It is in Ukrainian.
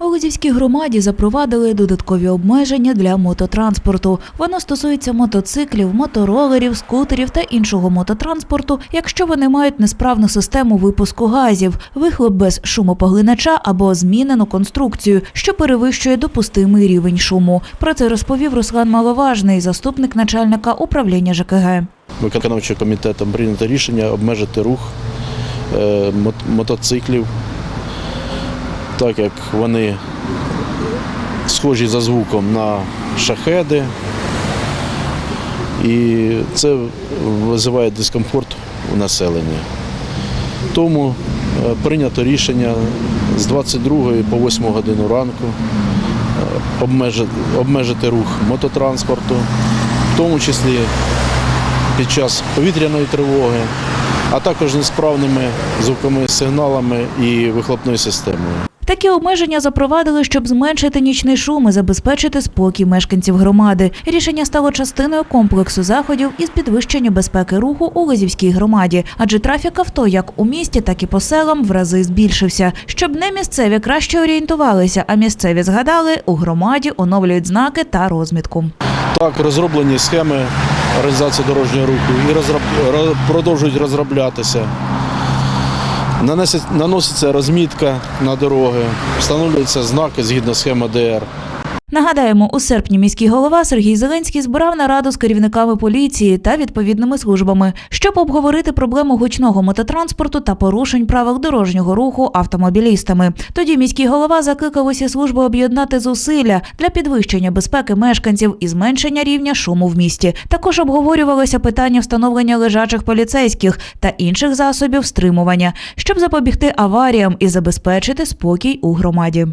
У Лозівській громаді запровадили додаткові обмеження для мототранспорту. Воно стосується мотоциклів, моторолерів, скутерів та іншого мототранспорту, якщо вони мають несправну систему випуску газів, вихлоп без шумопоглинача або змінену конструкцію, що перевищує допустимий рівень шуму. Про це розповів Руслан Маловажний, заступник начальника управління ЖКГ. Виконавчим комітетом прийнято рішення обмежити рух е, мотоциклів, так як вони схожі за звуком на шахеди. І це визиває дискомфорт у населення. Тому е, прийнято рішення з 22 по 8 годину ранку е, обмежити, рух мототранспорту, в тому числі під час повітряної тривоги, а також несправними звуковими сигналами і вихлопною системою. Такі обмеження запровадили, щоб зменшити нічний шум і забезпечити спокій мешканців громади. Рішення стало частиною комплексу заходів із підвищення безпеки руху у Лозівській громаді, адже трафік авто як у місті, так і по селам в рази збільшився. Щоб не місцеві краще орієнтувалися, а місцеві згадали, у громаді оновлюють знаки та розмітку. Так, розроблені схеми організації дорожнього руху і розроб... продовжують розроблятися. Наноситься розмітка на дороги, встановлюються знаки згідно схеми ДР. Нагадаємо, у серпні міський голова Сергій Зеленський збирав нараду з керівниками поліції та відповідними службами, щоб обговорити проблему гучного мототранспорту та порушень правил дорожнього руху автомобілістами. Тоді міський голова закликав усі служби об'єднати зусилля для підвищення безпеки мешканців і зменшення рівня шуму в місті. Також обговорювалося питання встановлення лежачих поліцейських та інших засобів стримування, щоб запобігти аваріям і забезпечити спокій у громаді.